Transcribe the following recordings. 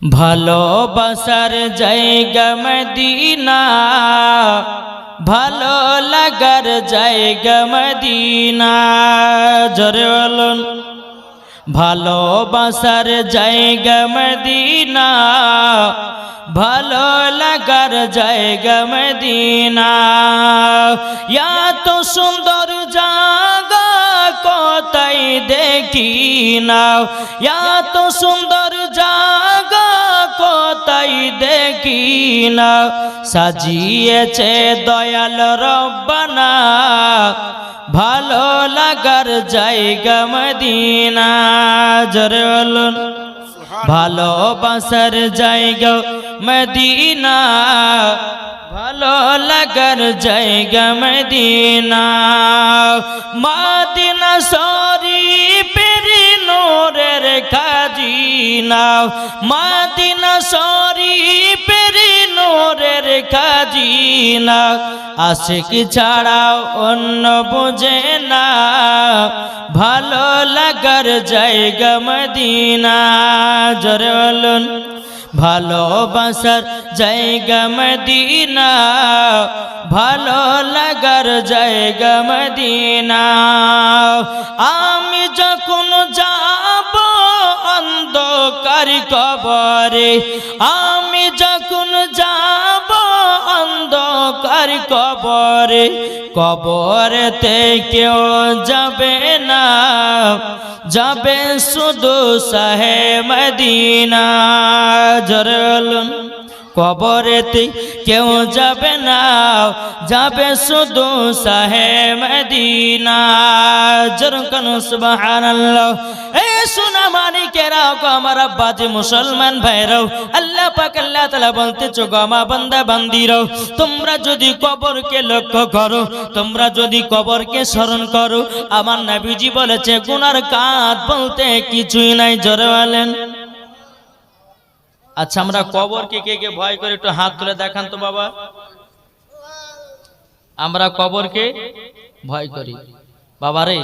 ভালোবাসার জায়গা মদিনা, ভালো লাগার জায়গা মদিনা। জোরে বলুন, ভালোবাসার জায়গা মদিনা, ভালো লাগার জায়গা মদিনা। এত সুন্দর জায়গা কোথায় দেখি না এত সুন্দর জায়গা কোথায় দেখি না সাজিয়েছে দয়াল রব্বানা, ভালো লাগার জায়গা মদিনা। জোরে বলুন ভালোবাসার জায়গা মদিনা। ভালো লাগার জায়গা মদিনা। মাদিনা সরি পেরি নোরের খাজিনা। মাদিনা সরি পেরি নোরের খাজিনা। আশিক ছাড়াও অন্য বুঝে না। ভালো লাগার জায়গা মদিনা। জোরে বলুন। ভালোবাসার জায়গা মদিনা ভালো লাগার জায়গা মদিনা। আমি যখন যাব অন্ধকার কবরে, আমি যখন যাব অন্ধকার কবরে কবরেতে কেউ যাবে না, যাবে শুধু সাহে মদিনা। জরলুন কবরেতে কেউ যাবে না, যাবে শুধু সাহে মদিনা। জরকন সুবহানাল্লাহ। এ সোনা মানিকেরাও গো আমার আব্বাজি মুসলমান ভাইরাও। আল্লাহ পাক, আল্লাহ তাআলা বলতে চো গো আমার বান্দা বান্দিরাও। তোমরা যদি কবরকে লক্ষ্য করো, তোমরা যদি কবরকে স্মরণ করো, আমার নবীজি বলেছে, গুনার কাঁধ বলতে কিছুই নাই, জোরে বলেন। আচ্ছা আমরা কবরকে কে কে ভয় করে একটু হাত তুলে দেখান তো বাবা। আমরা কবরকে ভয় করি। বাবারে,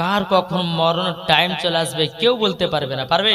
কার কখন মরণের টাইম চলে আসবে, কেউ বলতে পারবে না, পারবে?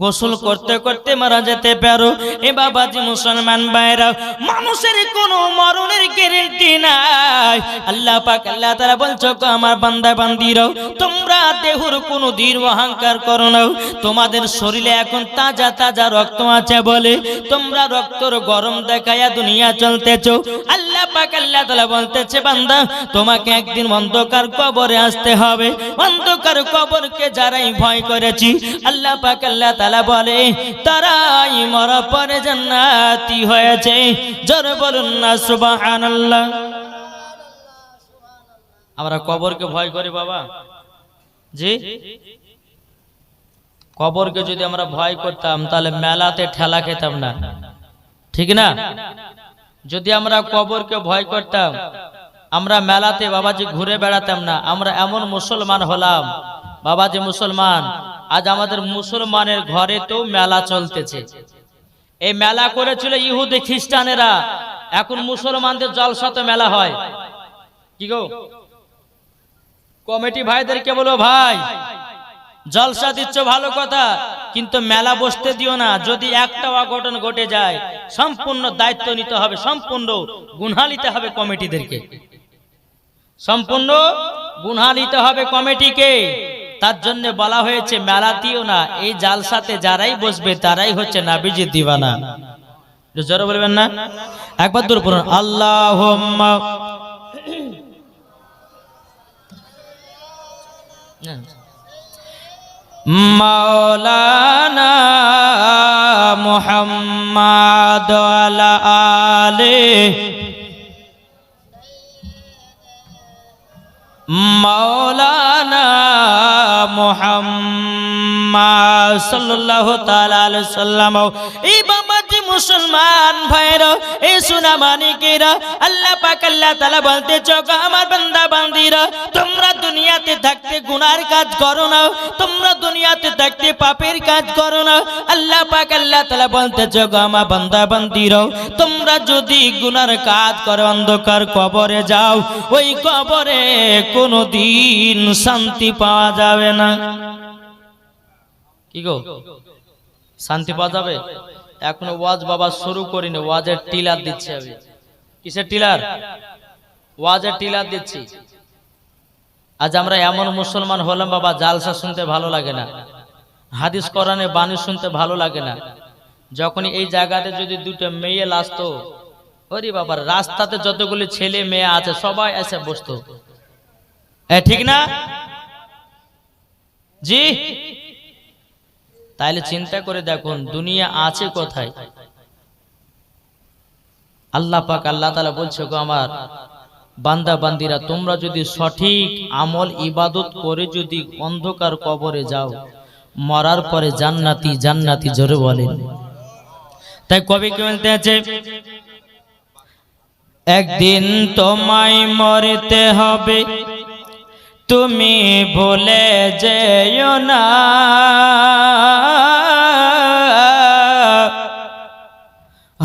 গোসল করতে করতে মারা যেতে পারো। এ বাবাজি মুসলমান ভাইরা, মানুষের কোনো মরণের গ্যারেন্টি নাই। আল্লাহ পাক, আল্লাহ তারা বলছো আমার বান্দা বান্দিরাও তোমরা দেহর কোনো দীর্ঘ অহংকার করো না। তোমাদের শরীরে এখন তাজা তাজা রক্ত আছে বলে। তোমরা রক্তর গরম দেখায়া দুনিয়া চলতেছো। আল্লাহ পাক, আল্লাহ তালা বলতেছে, বান্দা, তোমাকে একদিন অন্ধকার কবরে আসতে হবে। অন্ধকার কবরকে যারাই ভয় করেছি, আল্লাহ পাক, আল্লাহ তালা বলে, তারাই মরা পরে জান্নাতি হয়েছে। জোরে বলুন না, সুবহানাল্লাহ। আমরা কবরকে ভয় করি বাবা। জি? কবরকে যদি আমরা ভয় করতাম, তাহলে মেলাতে ঠেলা খেতাম না। ঠিক না? যদি আমরা কবরকে ভয় করতাম, আমরা মেলাতে বাবাজি ঘুরে বেড়াতাম না, আমরা এমন মুসলমান হলাম। বাবাজি মুসলমান, আজ আমাদের মুসলমানের ঘরে তো মেলা চলতেছে। এই মেলা করেছিল ইহুদি খ্রিস্টানেরা, এখন মুসলমানদের জলসাতে মেলা হয়। কি গো? কমিটি ভাইদেরকে বলো, ভাই, জলসা দিচ্ছ ভালো কথা, কিন্তু মেলা বসতে দিও না। যদি একটা অঘটন ঘটে যায়, সম্পূর্ণ দায়িত্ব নিতে হবে, সম্পূর্ণ গুনহা নিতে হবে কমিটিদেরকে। সম্পূর্ণ গুনহা নিতে হবে কমিটিকে। তার জন্য বলা হয়েছে, মেলা দিও না, এই জালসাতে যারাই বসবে তারাই হচ্ছে নাবিজি দিবানা জোরে বলবেন না? একবার দূর পড়ুন। আল্লাহ মাওলানা মুহাম্মাদ আলা আলে মুহাম্মদ সাল্লাল্লাহু তাআলা আলাইহি সাল্লাম এই মুসলমান ভাইরা এই সোনা মানিকেরা আল্লাহ পাক আল্লাহ তাআলা বলতে চোখ আমার বান্দা বান্দিরা, তোমরা দুনিয়াতে থাকতে গুনার কাজ করো না, তোমরা দুনিয়াতে থাকতে পাপের কাজ করো না। আল্লাহ পাক আল্লাহ তাআলা বলতে চোখ আমার বান্দা বান্দিরা, তোমরা যদি গুনার কাজ করো, অন্ধকার কবরে যাও, ওই কবরে কোনো দিন শান্তি পাওয়া যাবে না। কি গো? শান্তি পাওয়া যাবে? এখনও ওয়াজ বাবা শুরু করিনি, ওয়াজের টিলার দিচ্ছি আমি। কিসের টিলার? ওয়াজের টিলার দিচ্ছি। আজ আমরা এমন মুসলমান হলাম বাবা, জালসা শুনতে ভালো লাগে না। হাদিস কোরআনে বাণী শুনতে ভালো লাগে না। যখন এই জায়গাতে যদি দুটো মেয়ে আসতো ওরে বাবা, রাস্তাতে যতগুলি ছেলে মেয়ে আছে, সবাই এসে বসতো। ঠিক না? জি? তাইলে চিন্তা করে দেখুন, দুনিয়া আছে কোথায়? আল্লাহ পাক, আল্লাহ তালা বলছে, গো আমার বান্দা, বান্দিরা, তোমরা যদি সঠিক আমল, ইবাদত করে যদি অন্ধকার কবরে যাও, মরার পরে জান্নাতি জান্নাতি জোরে বলেন। তাই কবি কি বলতে আছে? একদিন তোমায় মরতে হবে, তুমি ভুলে যেও না।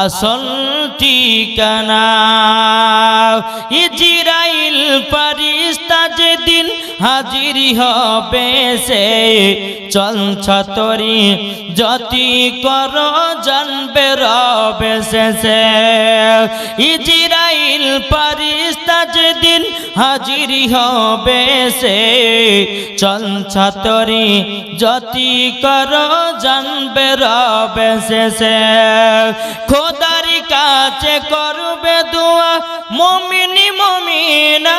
আসল ঠিকানা। ইজিরাইল পারিস্তা যেদিন হাজির হবে, সে চল ছতরি যতি কর, জানবে রবে শেষে। ইজিরাইল পারিস্তা যেদিন হাজির হবে সে। চল ছাতরি যতি কর, জানবে রবে সে খোদার কাছে করবে দোয়া, মমিনি মমিনা।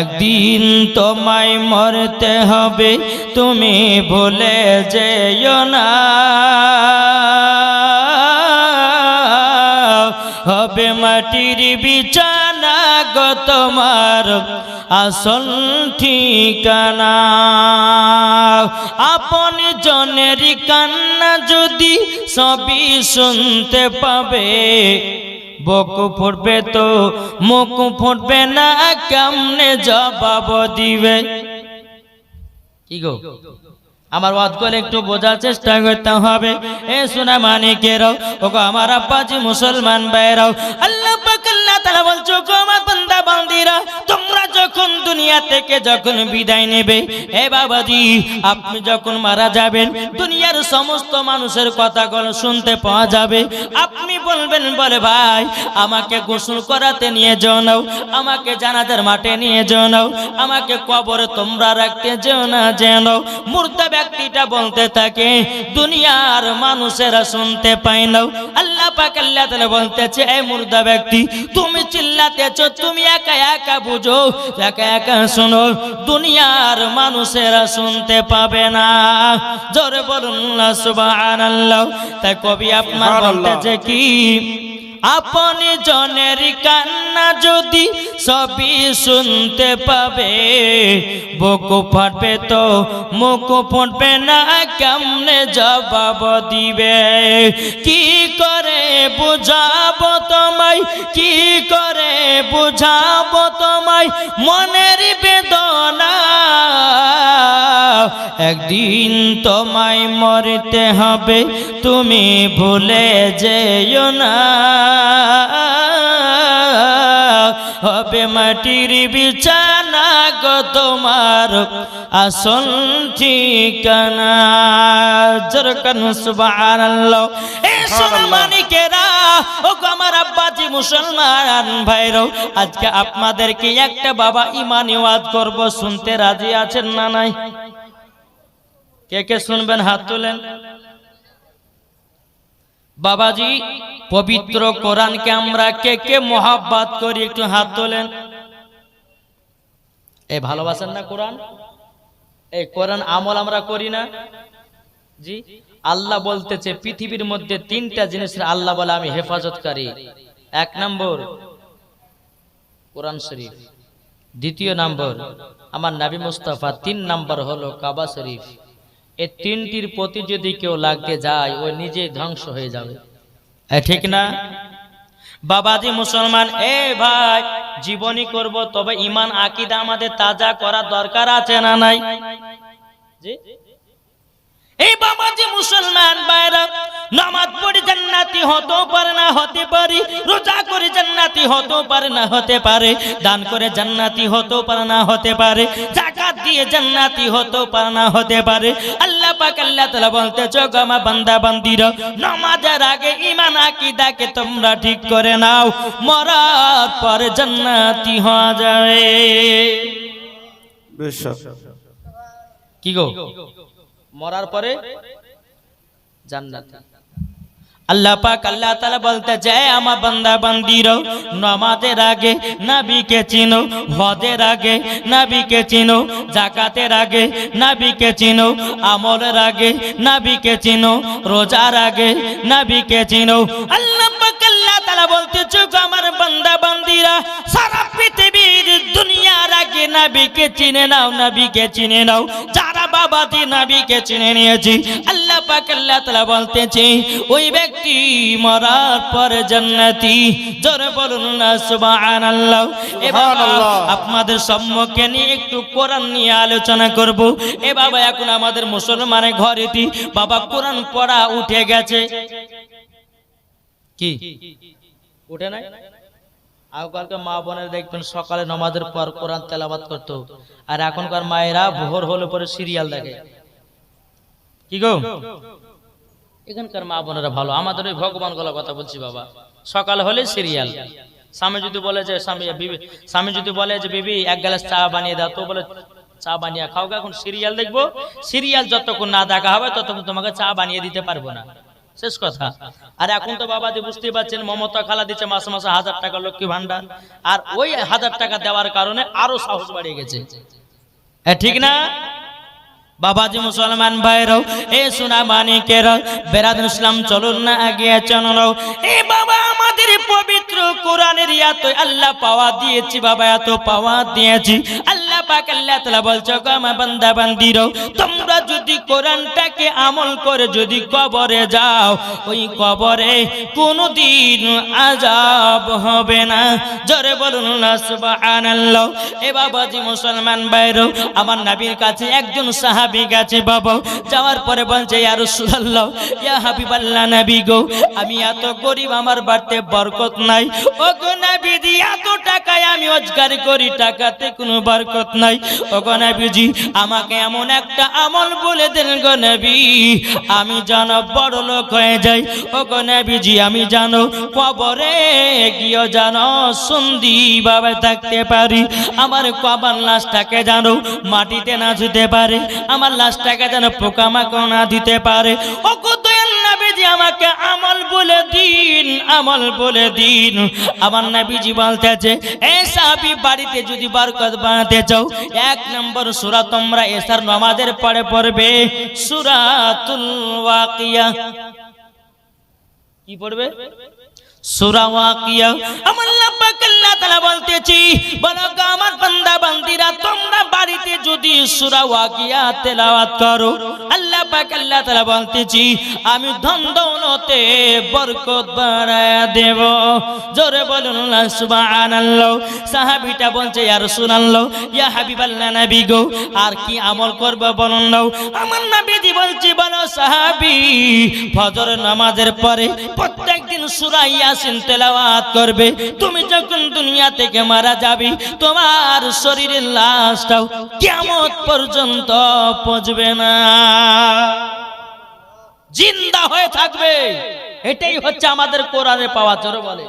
একদিন তোমায় মরতে হবে, তুমি ভুলে যেও না। আসল ঠিকানা। আপন জনের কান্না যদি সবই শুনতে পাবে, বক ফুটবে তো মুখ ফুটবে না, কেমনে জবাব দিবে? কি গো? আমার ওয়াদ করে একটু বোঝার চেষ্টা করতে হবে। এ সোনা মানিকেরাও, ওগো আমার আব্বাজি মুসলমান ভাইরাও আল্লাহ পাক আল্লাহ তাআলা বলছো গো আমার বান্দা বান্দিরা, তোমরা যখন দুনিয়া থেকে যখন বিদায় নেবে, হে বাবাজি, আপনি যখন মারা যাবেন, দুনিয়ার সমস্ত মানুষের কথাগুলো শুনতে পাওয়া যাবে। আপনি বলবেন, বলে ভাই, আমাকে গোসল করাতে নিয়ে জানাও আমাকে জানাজার মাঠে নিয়ে জানাও আমাকে কবরে তোমরা রাখতে যেও না যেন মুর্দা ব্যক্তিটা বলতে থাকে দুনিয়ার মানুষেরা শুনতে পায় না। আল্লাহ পাক আল্লাহ তাআলা বলতেছে এই মুর্দা ব্যক্তি তুমি চিল্লাতেছ তুমি একা একা বুঝো একা একা শোনো দুনিয়ার মানুষেরা শুনতে পাবে না। জোরে বলুন না সুবহানাল্লাহ। তাই কবি আপনার বলতেছে কি আপন জনের কান্না যদি সবই শুনতে পাবে, বকু ফাটবে তো, মুখ ফুটবে না, কেমনে জবাব দিবে? কি করে বুঝাবো তোমায়, কি করে বুঝাবো তোমায়? মনের বেদনা, একদিন তোমায় মরতে হবে, তুমি ভুলে যেও না। হবে মাটির বিছানা গো তোমার আসল ঠিকানা। জরকান সুবহানাল্লাহ। এ ও গো আমার আব্বাজি মুসলমান ভাইরাও আজকে আপনাদেরকে একটা বাবা ইমানি ওয়াজ করব শুনতে রাজি আছেন না নাই? কে কে শুনবেন হাত তুলেন। বাবাজি পবিত্র কোরআনকে আমরা কে কে মোহাব্বত করি একটু হাত তোলেন। এই ভালোবাসেন না কোরআন? এই কোরআন আমল আমরা করি না। জি, আল্লাহ বলতেছে, পৃথিবীর মধ্যে তিনটা জিনিসের আল্লাহ বলে আমি হেফাজতকারী। এক নম্বর, কোরআন শরীফ। দ্বিতীয় নম্বর, আমার নাবি মুস্তাফা। তিন নম্বর হলো কাবা শরীফ। এই তিনটির প্রতি যদি কেউ লাগতে যায়, ও নিজেই ধ্বংস হয়ে যাবে। ঠিক না? বাবাজি মুসলমান, এ ভাই জীবনী করব তবে ইমান আকিদা আমাদের তাজা করা দরকার আছে না নাই? জি? এই বাবাজি মুসলমান বাইরা নামাজ পড়ে জান্নাতি হতেও পারে না হতে পারি। রোজা করে জান্নাতি হতেও পারে না হতে পারে। দান করে জান্নাতি হতেও পারে না হতে পারে। জাকাত দিয়ে জান্নাতি হতেও পারে না হতে পারে। আল্লাহ পাক আল্লাহ তাআলা বলতে জগমা বান্দা বান্দিরা নামাজের আগে ঈমান আকীদাকে তোমরা ঠিক করে নাও। মরার পরে জান্নাতি হওয়া যাবে কি গো? মরার পরে জান্নাত। আল্লাহ পাক আল্লাহ তাআলা বলতে যায় আমার বান্দা বান্দিরও নামাজের আগে নবীকে চিনো, হজের আগে নবীকে চিনো জাকাতের আগে নবীকে চিনো, আমলের আগে নবীকে চিনো, রোজার আগে নবীকে চিনো। আল্লাহ পাক আল্লাহ তাআলা বলতে চোখ আমার বান্দা বান্দিরা, সারা পৃথিবীর দুনিয়ার আগে নবীকে চিনে নাও, নবীকে চিনে নাও বাবাতে নবীকে চিনে নিয়েছি। আল্লাহ পাক আল্লাহ তাআলা বলতেছে ওই ব্যক্তি মরার পরে জান্নাতি। জোরে বলুন না সুবহানাল্লাহ। সুবহানাল্লাহ। আপনাদের সম্মুখে নিয়ে একটু কোরআন নিয়ে আলোচনা করব। এ বাবা এখন আমাদের মুসলমানের ঘরেতে বাবা কোরআন পড়া উঠে গেছে। কি? উঠে নাই? আগকালকার মা বোনের দেখবেন সকালে নমাজের পর কোরআন তেলাবাত করতো। আর এখনকার মায়েরা ভোর হলে পরে সিরিয়াল দেখে। কি গো? এখানকার মা বোনেরা ভালো। আমাদের ওই ভগবান গলা কথা বলছি বাবা। সকাল হলে সিরিয়াল। স্বামী যদি বলে যে, স্বামী, বিবি, স্বামী যদি বলে যে, বিবি, এক গ্লাস চা বানিয়ে দাও, তো বলে, চা বানিয়ে খাও এখন সিরিয়াল দেখব? সিরিয়াল যতক্ষণ না দেখা হবে, ততক্ষণ তোমাকে চা বানিয়ে দিতে পারব না। শেষ কথা। আর এখন তো বাবা যে বুঝতেই পারছেন মমতা খালা দিচ্ছে মাসে মাসে হাজার টাকা লক্ষ্মী ভান্ডার আর ওই হাজার টাকা দেওয়ার কারণে আরও সাহস বাড়িয়ে গেছে। এ, ঠিক না? বাবাজি মুসলমান ভাইরাও এ সোনা মানিকের বেরাদুল ইসলাম চলুন না আগে চলো এ বাবা আমাদের পবিত্র কোরআনের এত আল্লাহ পাওয়া দিয়েছি বাবা এত পাওয়া দিয়েছি। আল্লাহ তোমরা যদি আমল করে যদি কবরে যাও, ওই কবরে হবে না। মুসলমান বাইরও আমার নবীর কাছে একজন সাহাবী গেছে, বাবা। যাওয়ার পরে বলছে, ইয়া রাসূলুল্লাহ, ইয়া নবী গো, আমি এত গরিব, আমার বাড়িতে বরকত নাই। ও গো নবীজি, এত টাকায় আমি রোজগার করি, টাকাতে কোনো বরকত নাই ও গো নবীজি, আমাকে এমন একটা আমল বলে দেন গো আমি যেন বড় লোক হয়ে যাই। ও গো নবীজি, আমি জানো কবরে গিয়ে জানো সন্ধি ভাবে থাকতে পারি। আমার কবার লাশটাকে জানো মাটিতে না ধুতে পারে। আমার লাশটাকে যেন পোকামাকড় না দিতে পারে। ও দয়াল নবীজি, আমাকে আমল বলে দিন, আমল বলে দিন। আমার নবীজি বলতেছে, এ সাহাবি, বাড়িতে যদি বরকত বানাতে চাও এক নম্বর সুরা তোমরা এসার নমাজের পরে পড়বে। সুরাতুল ওয়াকিয়া। কি পড়বে? আমার বলতেছি, বলো আমার যদি আমি ধন দৌলতে বরকত বাড়ায়া দেব। জোরে বলুন সুবহানাল্লাহ। সাহাবীটা বলছে, ইয়া রাসূলুল্লাহ, ইয়া হাবিবাল্লাহ নবী গো, আর কি আমল করব বলুন নাও। আমার নবীজি বলছি, বলো সাহাবী, ফজর নামাজের পরে প্রত্যেকদিন সূরা ইয়াসিন তেলাওয়াত করবে। তুমি যখন দুনিয়া থেকে মারা যাবে, তোমার শরীরের লাশটাও কিয়ামত পর্যন্ত পচবে না। জিন্দা হয়ে থাকবে। এটাই হচ্ছে আমাদের কোরআনে পাওয়া জোরে বলে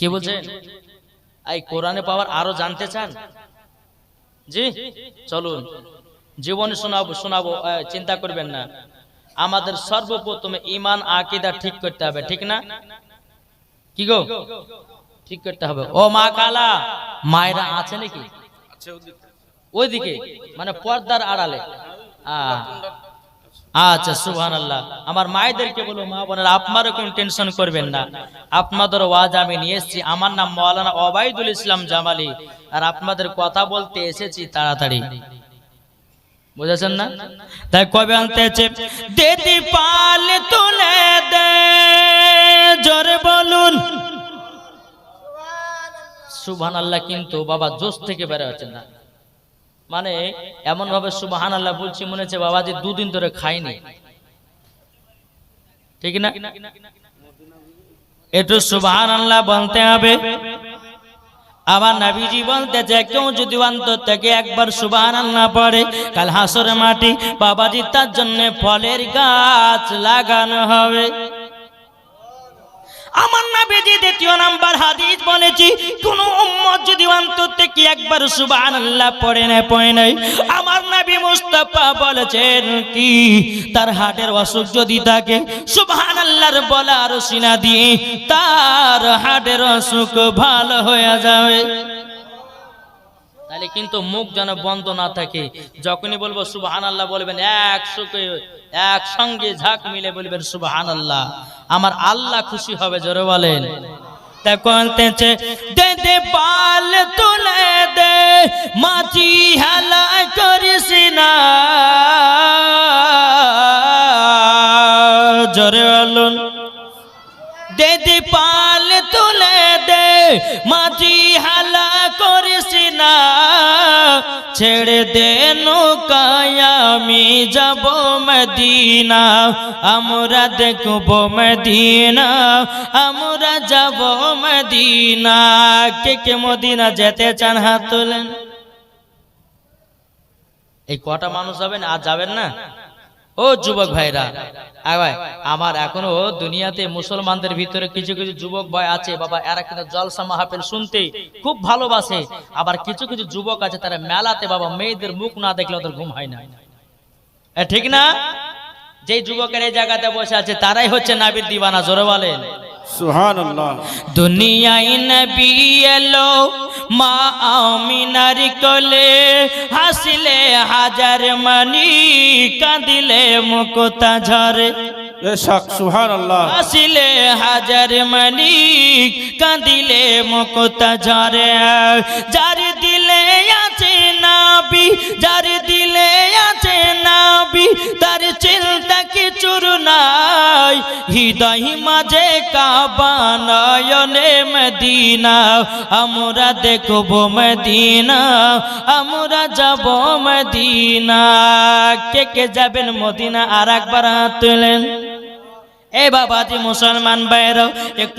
কি বলছেন? এই কোরআনে পাওয়ার আরও জানতে চান? জি? চলুন। জীবন শোনাবো শোনাবো চিন্তা করবেন না। আমাদের সর্বপ্রথমে ইমান আকিদা ঠিক করতে হবে ঠিক না? কি গো? ঠিক করতে হবে। ও মা কালা মায়েরা আছে নাকি? ওইদিকে? মানে পর্দার আড়ালে। আচ্ছা সুবহান আল্লাহ আমার মায়েদেরকে বলো মা বোনের আপনারা কোন টেনশন করবেন না। আপনাদের ওয়াজ আমি নিয়ে এসেছি। আমার নাম মৌলানা ওবায়দুল ইসলাম জামালি। আর আপনাদের কথা বলতে এসেছি তাড়াতাড়ি। বুঝেছেন না? তাই কবে আনতেছে? দিদি পাল তুলে দে, জোরে বলুন। সুবহান আল্লাহ কিন্তু বাবা জোশ থেকে বের হচ্ছে না। মানে এমন ভাবে সুবহান আল্লাহ বলছি মনে হচ্ছে বাবা যে দুদিন ধরে খাইনি ঠিক না? একটু সুবহান আল্লাহ বলতে হবে। আবার নাবিজি বলতেছে, কেউ যদি অন্তর থেকে একবার সুবান না পড়ে, কাল হাসর মাটি বাবাজি তার জন্য ফলের গাছ লাগানো হবে। আমার নাবিজি দ্বিতীয় নাম্বার হাদিস বলেছি, কোন উম্মত যদি অন্তর থেকে একবার সুবহানাল্লাহ পড়ে না পড়ে নাই আমার নবী মুস্তাফা বলেছেন কি, তার হাটের অসুখ যদি থাকে, সুবহানাল্লাহর বলার সিনা দিয়ে তার হাটের অসুখ ভালো হয়ে যাবে। তাহলে কিন্তু মুখ যেন বন্ধ না থাকে। যখনই বলব সুবহান আল্লাহ বলবেন, এক সুখে, এক সঙ্গে ঝাঁক মিলে বলবেন সুবহান আল্লাহ আমার আল্লাহ খুশি হবে, জোরে বলেন। দে দে তুলে দে মাঝি হালা মাটি হালা করিস না, ছেড়ে দে আমি যাব মদিনা, আমরা দেখব মদিনা, আমরা যাব মদিনা। কে কে মদিনা যেতে চান হাত তোলেন? এই কটা মানুষ যাবেন, আর যাবেন না? ও যুবক ভাইরা ভাই আমার এখনও দুনিয়াতে মুসলমানদের ভিতরে কিছু কিছু যুবক ভাই আছে বাবা এরা কিন্তু জলসা মাহফিল শুনতে খুব ভালোবাসে। আবার কিছু কিছু যুবক আছে তারা মেলাতে বাবা মেয়েদের মুখ না দেখলে ওদের ঘুম হয় না। ঠিক না? যে যুবকের এই জায়গাতে বসে আছে তারাই হচ্ছে নাবির দিবানা জোরে বলেন। সুবহানাল্লাহ। দুনিয়ায় নবী এলো মা আমিনার কলে হাসিলে হাজার মানি কাঁদিলে মুকুতা ঝরে। আসিলে হাজার মানি কাঁদিলে মুকুতা ঝরে। যার দিলে আছে নাবি যার দিলে আছে নাবি, তার চিন্তা কিছুর নাই। হৃদয় মাঝে কাবা নয়নে মদিনা, আমরা দেখব মদিনা, আমরা যাব মদিনা। কে কে যাবেন মদিনা? আর একবার তুলেন। এ বাবাজি মুসলমান বাইর একটু